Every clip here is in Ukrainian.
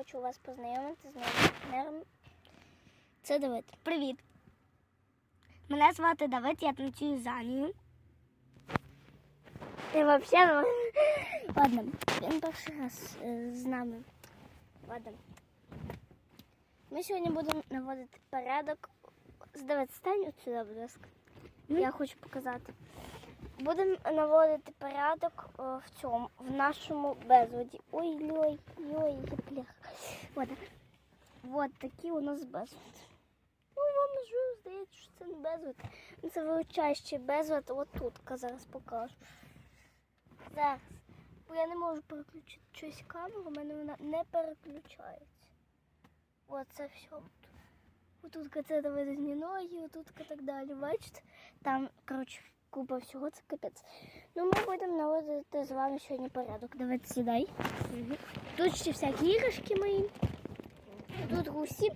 хочу вас познайомити з новим партнером. Це Давид. Привіт. Мене звати Давид, я танцюю з Анією. І взагалі, ладно, він перший раз е, з нами. Ладно. Ми сьогодні будемо наводити порядок. Давид, стань от сюди, будь ласка. Я хочу показати. Будемо наводити порядок в цьому, в нашому безводі. Ой, ой, блях. От. Такі у нас безвод. Ну, вам ж здається, що це не безвод. Це вилучаючий безвод. От тут зараз покажу. Зараз. Бо я не можу переключити щось камеру, у мене вона не переключається. От це все. Отут це доведені ноги, отут так далі. Бачите? Там, коротше, купа всього, це капець. Ну, ми будемо наводити з вами сьогодні порядок. Давайте сідай. Тут ще всякі іграшки мої. Тут гусі.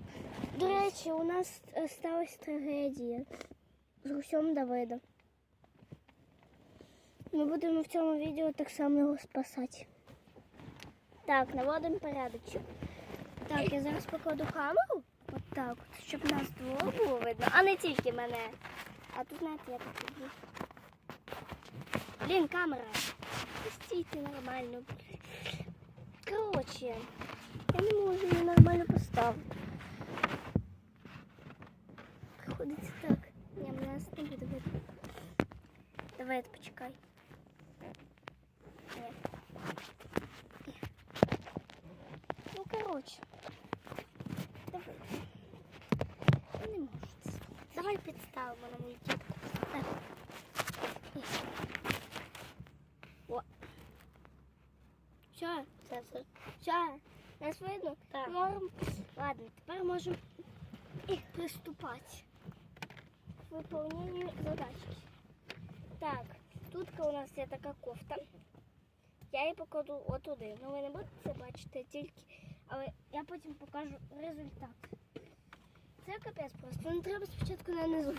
До речі, у нас е, сталася трагедія з гусем Давида. Ми будемо в цьому відео так само його спасати. Так, наводимо порядочок. Так, я зараз покладу камеру. От так, щоб нас двох було видно, а не тільки мене. А тут, знаєте, я так люблю. Блін, камера. Стійте нормально. Коротше, я не можу її нормально поставити. Приходиться так. Ні, мене нас не буде видно. Давай, почекай. Ні. Ні. Ну, коротше. Давай. Я не можу це зробити. Давай підставимо на мою тітку. Так. Ні. О. Все, все. Нас видно? Так. Можем... Ладно, тепер можемо приступати к выполнению задачки. Так, тут у нас є така кофта. Я її покладу отуди. Ну ви не будете це бачити тільки, але я потім покажу результат. Це капець просто. Ну треба спочатку нанизу.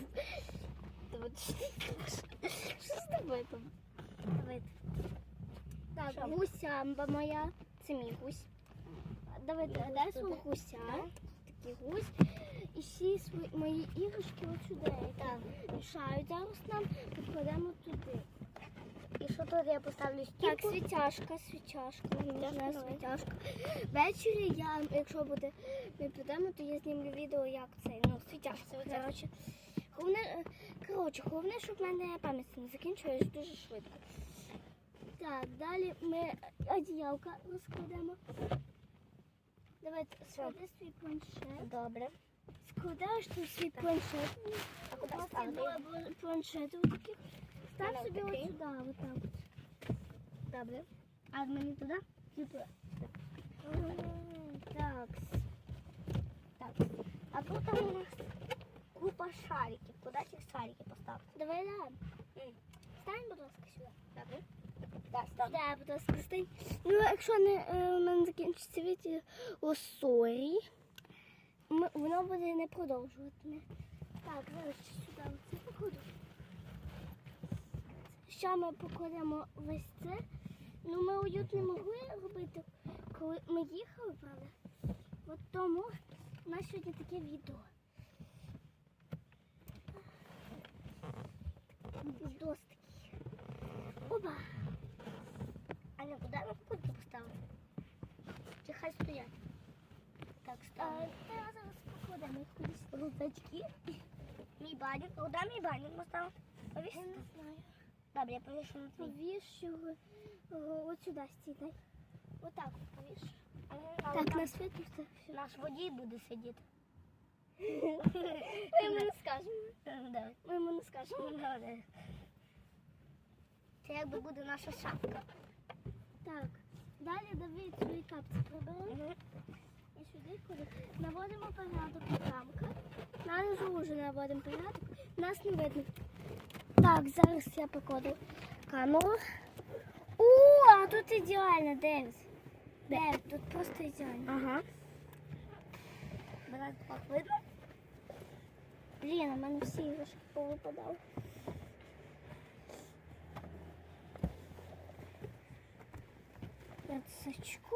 Давид, Що з тобою там? Так, гусямба моя. Це мій гусь. Давид, дай свого гуся. Такий гусь. І всі свої мої іграшки от сюди. Так, мішають зараз нам, підкладемо туди. І що тут я поставлю Так, стійку? свічашка, свічашка, мені нужна давай. Ввечері я, якщо буде ми підемо, то я знімлю відео, як це. Ну, свічашка, коротше. Головне, е, коротше, головне, щоб в мене пам'ять не закінчилась дуже швидко. Так, далі ми одіялка розкладемо. Давайте склади свій планшет. Добре. Складаєш тут свій планшет. А куди ставити? планшети отакі. Став собі ось сюди, отак. от. Добре. А мені туди? Туди. Так. Так. А тут у нас купа шариків. Куди ці шарики поставити? Давай да. Стань, будь ласка, сюди. Добре. Так, будь ласка, стань. Ну, якщо не е, у мене закінчиться відео сорі, ми- воно буде не продовжуватиме. Так, зараз сюди оце покладу. Ще ми покладемо весь це. Ну, ми уют не могли робити, коли ми їхали, правда? От тому у нас сьогодні таке відео. Відос такий. Оба. хай стоять? Так, А, ставимо. та зараз покладемо їх кудись. Рюкзачки. Мій банік. А Куди мій банік поставити? Я не знаю. Добре, я повішу на твій. Повіш його о, от сюди стійте. Отак от повіш. А ну, Так, там на світло все. все. Наш водій буде сидіти. Ми йому не скажемо. Да. Ми йому не скажемо. Добре. Це якби буде наша шапка. Так. Далі Давид свої капці приберемо. І сюди куди. Наводимо порядок у рамка. Нанизу вже наводимо порядок. Нас не видно. Так, зараз я покладу камеру. О, а тут ідеально, Девід. Девід, тут просто ідеально. Ага. Мене так видно? Блін, у мене всі іграшки повипадали. Рюкзачку.